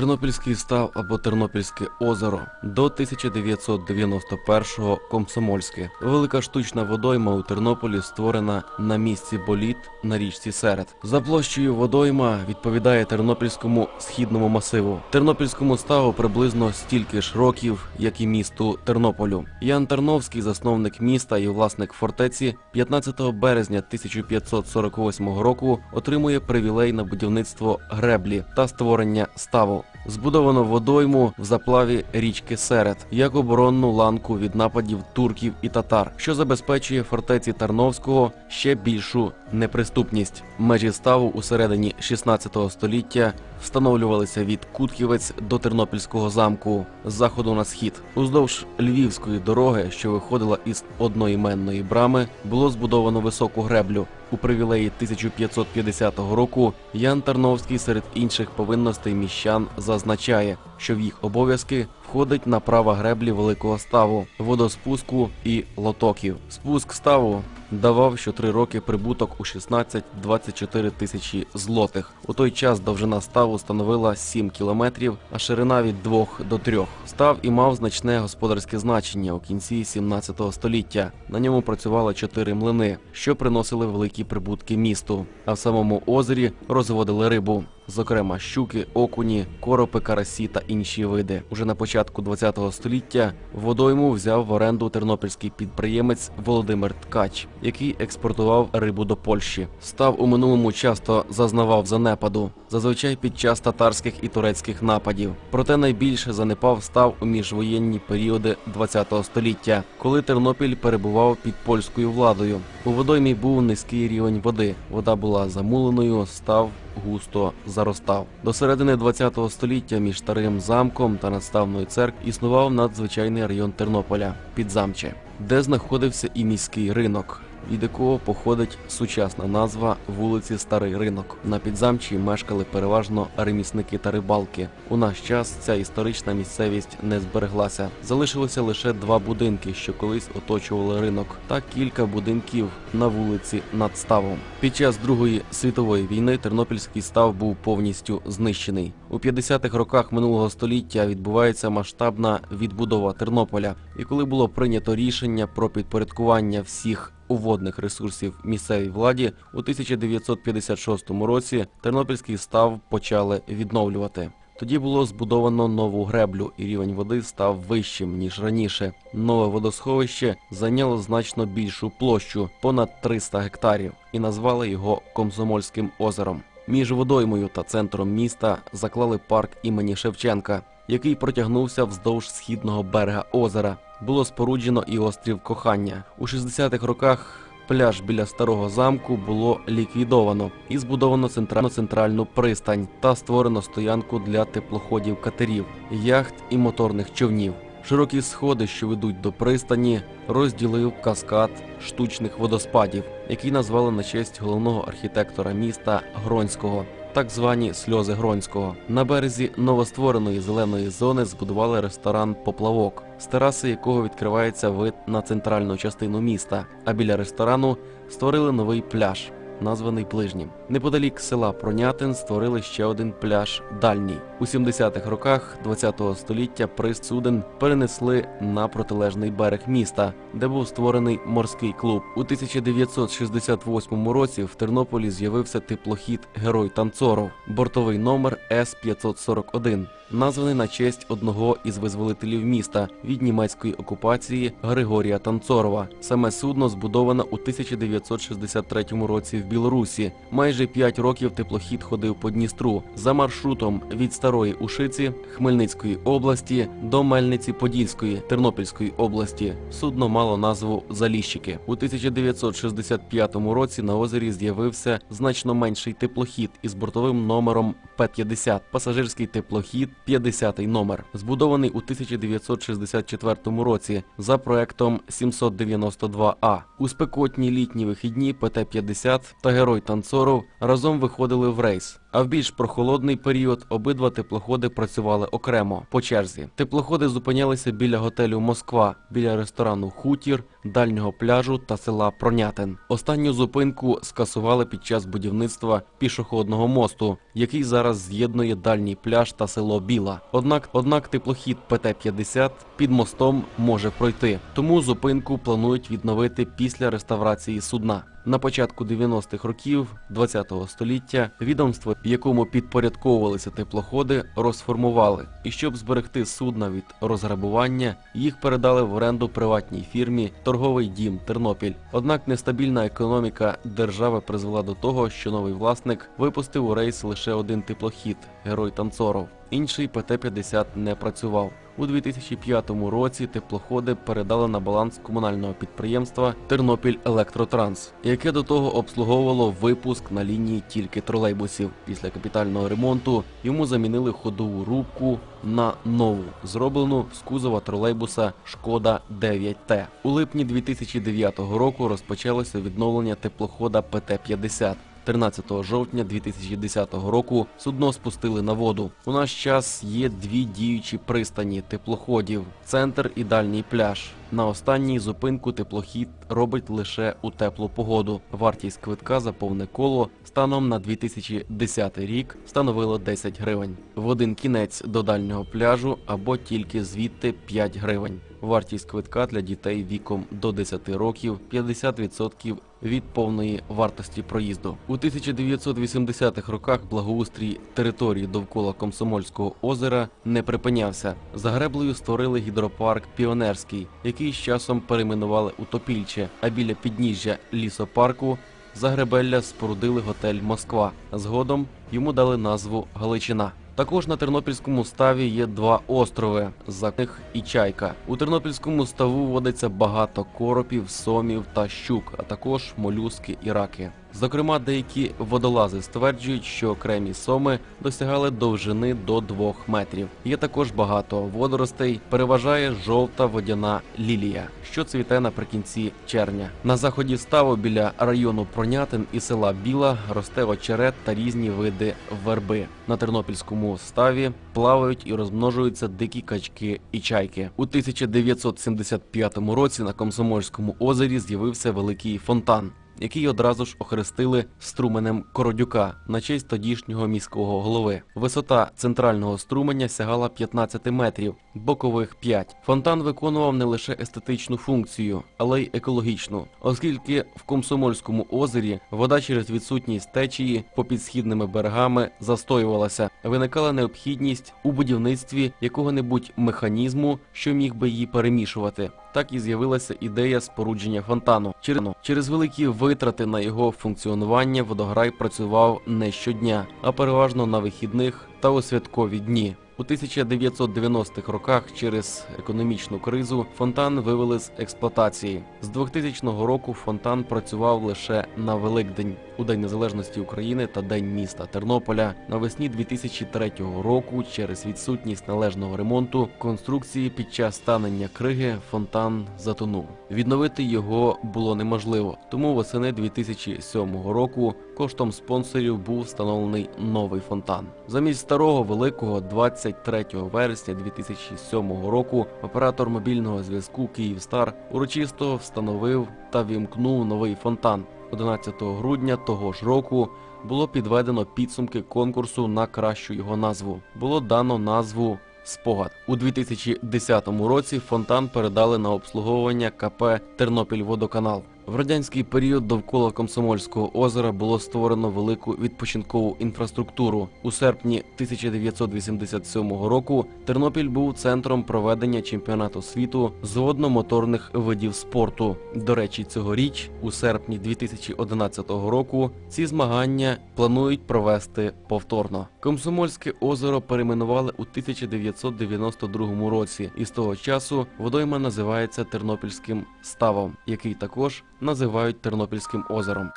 Тернопільський став або Тернопільське озеро до 1991-го Комсомольське. Велика штучна водойма у Тернополі створена на місці боліт на річці Серед. За площею водойма відповідає Тернопільському східному масиву. Тернопільському ставу приблизно стільки ж років, як і місту Тернополю. Ян Терновський, засновник міста і власник фортеці, 15 березня 1548 року отримує привілей на будівництво греблі та створення ставу. Збудовано водойму в заплаві річки Серед як оборонну ланку від нападів турків і татар, що забезпечує фортеці Тарновського ще більшу неприступність. Межі ставу у середині 16 століття встановлювалися від Кутківець до Тернопільського замку з заходу на схід. Уздовж Львівської дороги, що виходила із одноіменної брами, було збудовано високу греблю. У привілеї 1550 року Ян Тарновський серед інших повинностей міщан зазначає, що в їх обов'язки входить направа греблі великого ставу, водоспуску і лотоків. Спуск ставу давав що три роки прибуток у 16-24 тисячі злотих. У той час довжина ставу становила 7 кілометрів, а ширина від 2 до 3. Став і мав значне господарське значення у кінці 17 століття. На ньому працювали чотири млини, що приносили великі прибутки місту. А в самому озері розводили рибу. Зокрема, щуки, окуні, коропи, карасі та інші види. Уже на початку ХХ століття водойму взяв в оренду тернопільський підприємець Володимир Ткач, який експортував рибу до Польщі. Став у минулому часто зазнавав занепаду, зазвичай під час татарських і турецьких нападів. Проте найбільше занепав став у міжвоєнні періоди ХХ століття, коли Тернопіль перебував під польською владою. У водоймі був низький рівень води. Вода була замуленою, став густо заростав. До середини ХХ століття між старим замком та надставною церкв існував надзвичайний район Тернополя Підзамче, де знаходився і міський ринок. Від якого походить сучасна назва вулиці Старий Ринок. На підзамчі мешкали переважно ремісники та рибалки. У наш час ця історична місцевість не збереглася. Залишилося лише два будинки, що колись оточували ринок, та кілька будинків на вулиці над ставом. Під час Другої світової війни Тернопільський став був повністю знищений. У 50-х роках минулого століття відбувається масштабна відбудова Тернополя. І коли було прийнято рішення про підпорядкування всіх у водних ресурсів місцевій владі у 1956 році Тернопільський став почали відновлювати. Тоді було збудовано нову греблю, і рівень води став вищим ніж раніше. Нове водосховище зайняло значно більшу площу понад 300 гектарів, і назвали його Комсомольським озером. Між водоймою та центром міста заклали парк імені Шевченка, який протягнувся вздовж східного берега озера. Було споруджено і острів Кохання. У 60-х роках пляж біля старого замку було ліквідовано і збудовано центральну центральну пристань та створено стоянку для теплоходів катерів, яхт і моторних човнів. Широкі сходи, що ведуть до пристані, розділив каскад штучних водоспадів, який назвали на честь головного архітектора міста Гронського. Так звані сльози Гронського. На березі новоствореної зеленої зони збудували ресторан Поплавок, з тераси якого відкривається вид на центральну частину міста. А біля ресторану створили новий пляж, названий Ближнім. Неподалік села Пронятин створили ще один пляж Дальній. У 70-х роках ХХ століття приз суден перенесли на протилежний берег міста, де був створений морський клуб. У 1968 році в Тернополі з'явився теплохід Герой Танцоров, бортовий номер С-541, названий на честь одного із визволителів міста від німецької окупації Григорія Танцорова. Саме судно збудовано у 1963 році в Білорусі. Майже 5 років теплохід ходив по Дністру за маршрутом від Старої Ушиці Хмельницької області до Мельниці Подільської Тернопільської області. Судно мало назву Заліщики. У 1965 році на озері з'явився значно менший теплохід із бортовим номером П-50, пасажирський теплохід 50 номер, збудований у 1964 році за проектом 792А. У спекотні літні вихідні ПТ-50 та Герой Танцоров разом виходили в рейс. А в більш прохолодний період обидва теплоходи працювали окремо по черзі. Теплоходи зупинялися біля готелю Москва, біля ресторану Хутір, дальнього пляжу та села Пронятин. Останню зупинку скасували під час будівництва пішохідного мосту, який зараз з'єднує дальній пляж та село Біла. Однак, однак теплохід ПТ-50 під мостом може пройти, тому зупинку планують відновити після реставрації судна. На початку 90-х років ХХ століття відомство, якому підпорядковувалися теплоходи, розформували. І щоб зберегти судна від розграбування, їх передали в оренду приватній фірмі Торговий дім Тернопіль. Однак нестабільна економіка держави призвела до того, що новий власник випустив у рейс лише один теплохід Герой Танцоров. Інший ПТ-50 не працював. У 2005 році теплоходи передали на баланс комунального підприємства Тернопіль Електротранс, яке до того обслуговувало випуск на лінії тільки тролейбусів. Після капітального ремонту йому замінили ходову рубку на нову, зроблену з кузова тролейбуса Шкода 9Т. У липні 2009 року розпочалося відновлення теплохода ПТ-50. 13 жовтня 2010 року судно спустили на воду. У наш час є дві діючі пристані теплоходів: центр і дальній пляж. На останній зупинку теплохід робить лише у теплу погоду. Вартість квитка за повне коло станом на 2010 рік становила 10 гривень. В один кінець до дальнього пляжу або тільки звідти 5 гривень. Вартість квитка для дітей віком до 10 років 50% від повної вартості проїзду. У 1980-х роках благоустрій території довкола Комсомольського озера не припинявся. За греблею створили гідропарк Піонерський, який з часом перейменували у Топільче, а біля підніжжя лісопарку Загребелля спорудили готель Москва. Згодом йому дали назву Галичина. Також на Тернопільському ставі є два острови Закних і Чайка. У Тернопільському ставу водиться багато коропів, сомів та щук, а також молюски і раки. Зокрема, деякі водолази стверджують, що окремі соми досягали довжини до 2 метрів. Є також багато водоростей. Переважає жовта водяна лілія, що цвіте наприкінці червня. На заході ставу біля району Пронятин і села Біла росте очерет та різні види верби. На тернопільському ставі плавають і розмножуються дикі качки і чайки. У 1975 році на Комсомольському озері з'явився великий фонтан який одразу ж охрестили струменем Кородюка на честь тодішнього міського голови. Висота центрального струменя сягала 15 метрів, бокових 5. Фонтан виконував не лише естетичну функцію, але й екологічну, оскільки в Комсомольському озері вода через відсутність течії попід східними берегами застоювалася. Виникала необхідність у будівництві якого-небудь механізму, що міг би її перемішувати. Так і з'явилася ідея спорудження фонтану. Через, великі витрати на його функціонування водограй працював не щодня, а переважно на вихідних та у святкові дні. У 1990-х роках через економічну кризу фонтан вивели з експлуатації. З 2000 року фонтан працював лише на Великдень, у День Незалежності України та День міста Тернополя. Навесні 2003 року, через відсутність належного ремонту конструкції під час станення криги фонтан затонув. Відновити його було неможливо, тому восени 2007 року коштом спонсорів був встановлений новий фонтан. Замість старого великого 23 вересня 2007 року оператор мобільного зв'язку Київстар урочисто встановив та вімкнув новий фонтан. 11 грудня того ж року було підведено підсумки конкурсу на кращу його назву. Було дано назву Спогад у 2010 році фонтан передали на обслуговування КП Тернопільводоканал. В радянський період довкола Комсомольського озера було створено велику відпочинкову інфраструктуру. У серпні 1987 року Тернопіль був центром проведення чемпіонату світу з водно-моторних видів спорту. До речі, цьогоріч, у серпні 2011 року, ці змагання планують провести повторно. Комсомольське озеро перейменували у 1992 році, і з того часу водойма називається Тернопільським ставом, який також називають Тернопільським озером.